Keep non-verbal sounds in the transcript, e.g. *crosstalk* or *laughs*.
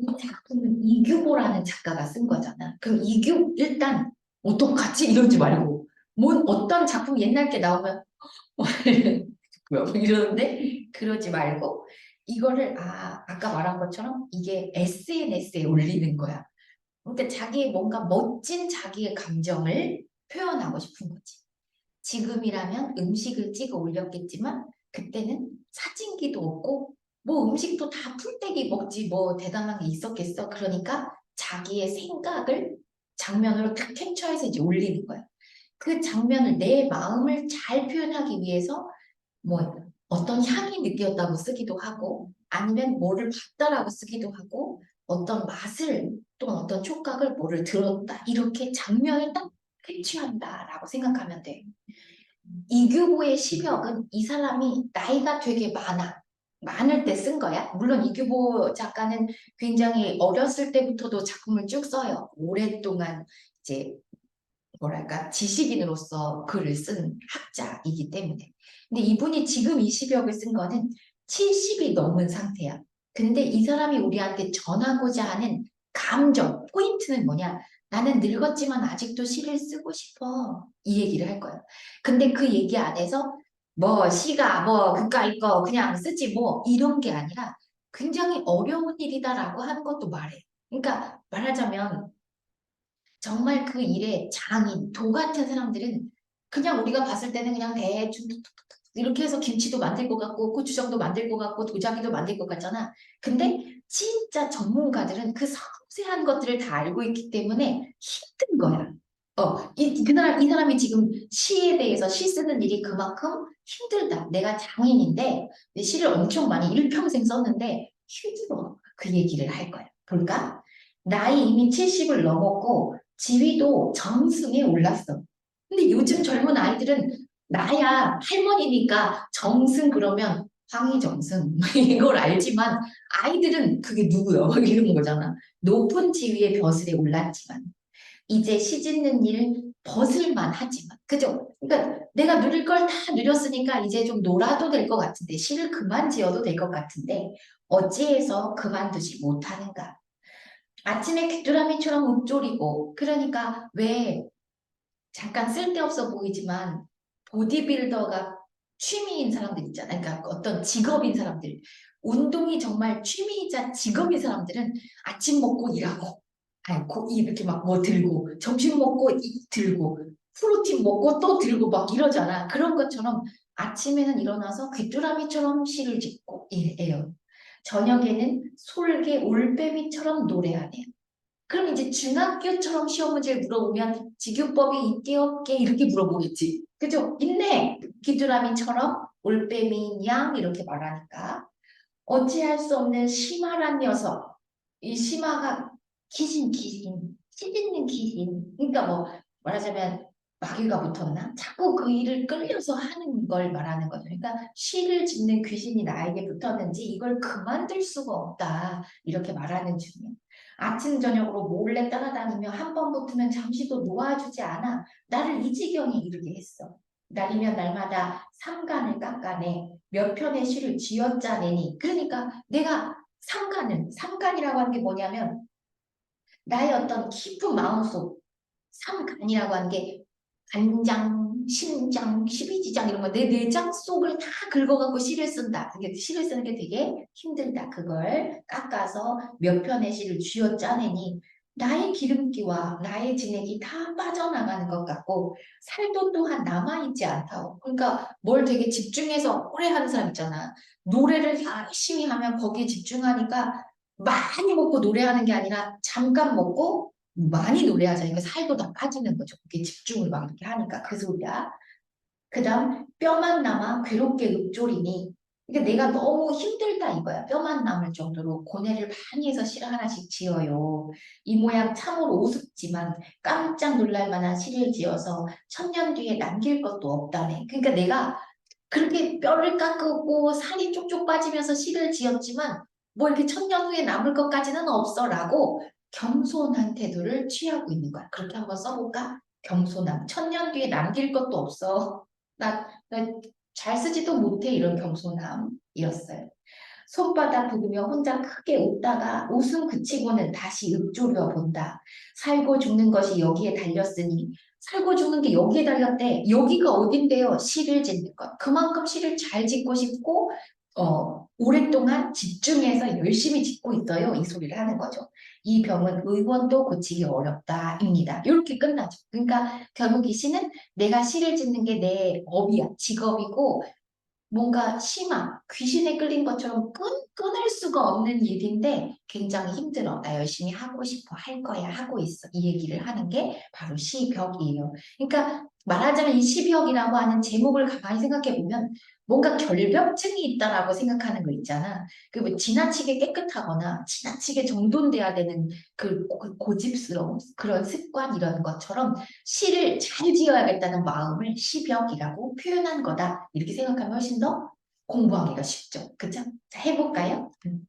이 작품은 이규보라는 작가가 쓴 거잖아. 그럼 이규 일단 어떡하지 이러지 말고 뭔 어떤 작품 옛날 게 나오면 *laughs* 뭐야 이러는데 그러지 말고 이거를 아 아까 말한 것처럼 이게 SNS에 올리는 거야. 그러니까 자기의 뭔가 멋진 자기의 감정을 표현하고 싶은 거지. 지금이라면 음식을 찍어 올렸겠지만 그때는 사진기도 없고 뭐 음식도 다 풀떼기 먹지 뭐 대단한 게 있었겠어. 그러니까 자기의 생각을 장면으로 딱 캡처해서 이제 올리는 거야. 그 장면을 내 마음을 잘 표현하기 위해서 뭐 어떤 향이 느꼈다고 쓰기도 하고 아니면 뭐를 봤다라고 쓰기도 하고 어떤 맛을 또는 어떤 촉각을 뭐를 들었다 이렇게 장면을 딱 캡처한다라고 생각하면 돼. 이규보의 시벽은 이 사람이 나이가 되게 많아. 많을 때 쓴 거야. 물론 이규보 작가는 굉장히 어렸을 때부터도 작품을 쭉 써요. 오랫동안 이제 뭐랄까 지식인으로서 글을 쓴 학자이기 때문에. 근데 이분이 지금 이 시벽을 쓴 거는 70이 넘은 상태야. 근데 이 사람이 우리한테 전하고자 하는 감정, 포인트는 뭐냐? 나는 늙었지만 아직도 시를 쓰고 싶어. 이 얘기를 할 거야. 근데 그 얘기 안에서 뭐 시가 뭐 그까 이 거 그냥 쓰지 뭐 이런 게 아니라 굉장히 어려운 일이다라고 하는 것도 말해. 그러니까 말하자면 정말 그 일에 장인, 도 같은 사람들은 그냥 우리가 봤을 때는 그냥 대충 이렇게 해서 김치도 만들 것 같고 고추장도 만들 것 같고 도자기도 만들 것 같잖아. 근데 진짜 전문가들은 그 섬세한 것들을 다 알고 있기 때문에 힘든 거야. 어, 이, 그 사람, 이 사람이 지금 시에 대해서 시 쓰는 일이 그만큼 힘들다. 내가 장인인데 내 시를 엄청 많이 일평생 썼는데 힘들어. 그 얘기를 할 거야. 볼까? 나이 이미 70을 넘었고 지위도 정승에 올랐어. 근데 요즘 젊은 아이들은 나야 할머니니까 정승 그러면 황희정승 *laughs* 이걸 알지만 아이들은 그게 누구야? 막 *laughs* 이런 거잖아. 높은 지위의 벼슬에 올랐지만 이제 시 짓는 일 벗을만 하지만 그죠? 그러니까 내가 누릴 걸 다 누렸으니까 이제 좀 놀아도 될 것 같은데 시를 그만 지어도 될 것 같은데 어찌해서 그만두지 못하는가? 아침에 귀뚜라미처럼 읊조리고 그러니까 왜 잠깐 쓸데없어 보이지만 보디빌더가 취미인 사람들 있잖아요. 그러니까 어떤 직업인 사람들. 운동이 정말 취미이자 직업인 사람들은 아침 먹고 일하고 고 이렇게 막 뭐 들고 점심 먹고 이 들고 프로틴 먹고 또 들고 막 이러잖아. 그런 것처럼 아침에는 일어나서 귀뚜라미처럼 시를 짓고 이래요. 저녁에는 솔개 올빼미처럼 노래하네요. 그럼 이제 중학교처럼 시험 문제를 물어보면 직유법이 있게 없게 이렇게 물어보겠지. 그죠? 있네. 귀뚜라미처럼 올빼미 양 이렇게 말하니까 어찌할 수 없는 심하란 녀석. 이 심하가 기신 기신 시짓는 기신. 그러니까 뭐 말하자면 마귀가 붙었나? 자꾸 그 일을 끌려서 하는 걸 말하는 거죠. 그러니까 시를 짓는 귀신이 나에게 붙었는지 이걸 그만둘 수가 없다. 이렇게 말하는 중이에요. 아침 저녁으로 몰래 따라다니며 한 번 붙으면 잠시도 놓아주지 않아 나를 이 지경에 이르게 했어. 날이면 날마다 삼간을 깎아내 몇 편의 시를 쥐어짜내니 그러니까 내가 삼간을 삼간이라고 하는 게 뭐냐면 나의 어떤 깊은 마음속 삼간이라고 하는 게 간장, 심장, 십이지장 이런 거 내 내장 속을 다 긁어갖고 시를 쓴다. 그게 시를 쓰는 게 되게 힘들다. 그걸 깎아서 몇 편의 시를 쥐어 짜내니 나의 기름기와 나의 진액이 다 빠져나가는 것 같고 살도 또한 남아있지 않다. 그러니까 뭘 되게 집중해서 오래 하는 사람 있잖아. 노래를 열심히 하면 거기에 집중하니까 많이 먹고 노래하는 게 아니라 잠깐 먹고 많이 노래하자니까 살도 다 빠지는 거죠. 그게 집중을 막 이렇게 하니까 그 소리야. 그 다음 뼈만 남아 괴롭게 읊조리니 그러니까 내가 너무 힘들다 이거야. 뼈만 남을 정도로 고뇌를 많이 해서 시를 하나씩 지어요. 이 모양 참으로 우습지만 깜짝 놀랄 만한 시를 지어서 천년 뒤에 남길 것도 없다네. 그러니까 내가 그렇게 뼈를 깎고 살이 쪽쪽 빠지면서 시를 지었지만 뭐 이렇게 천년 후에 남을 것까지는 없어 라고 겸손한 태도를 취하고 있는 거야. 그렇게 한번 써볼까? 겸손함. 천년 뒤에 남길 것도 없어. 나, 나 잘 쓰지도 못해 이런 겸손함이었어요. 손바닥 부으며 혼자 크게 웃다가 웃음 그치고는 다시 읊조려 본다. 살고 죽는 것이 여기에 달렸으니 살고 죽는 게 여기에 달렸대. 여기가 어딘데요? 시를 짓는 것. 그만큼 시를 잘 짓고 싶고 어, 오랫동안 집중해서 열심히 짓고 있어요. 이 소리를 하는 거죠. 이 병은 의원도 고치기 어렵다입니다. 이렇게 끝나죠. 그러니까 결국 이 시는 내가 시를 짓는 게 내 업이야, 직업이고 뭔가 심한 귀신에 끌린 것처럼 끈, 끊을 수가 없는 일인데 굉장히 힘들어. 나 열심히 하고 싶어. 할 거야. 하고 있어. 이 얘기를 하는 게 바로 시벽이에요. 그러니까 말하자면 이 시벽이라고 하는 제목을 가만히 생각해 보면 뭔가 결벽증이 있다라고 생각하는 거 있잖아. 그 뭐 지나치게 깨끗하거나 지나치게 정돈돼야 되는 그 고- 고집스러움 그런 습관 이런 것처럼 시를 잘 지어야겠다는 마음을 시벽이라고 표현한 거다. 이렇게 생각하면 훨씬 더 공부하기가 쉽죠. 그죠? 자, 해볼까요? 음.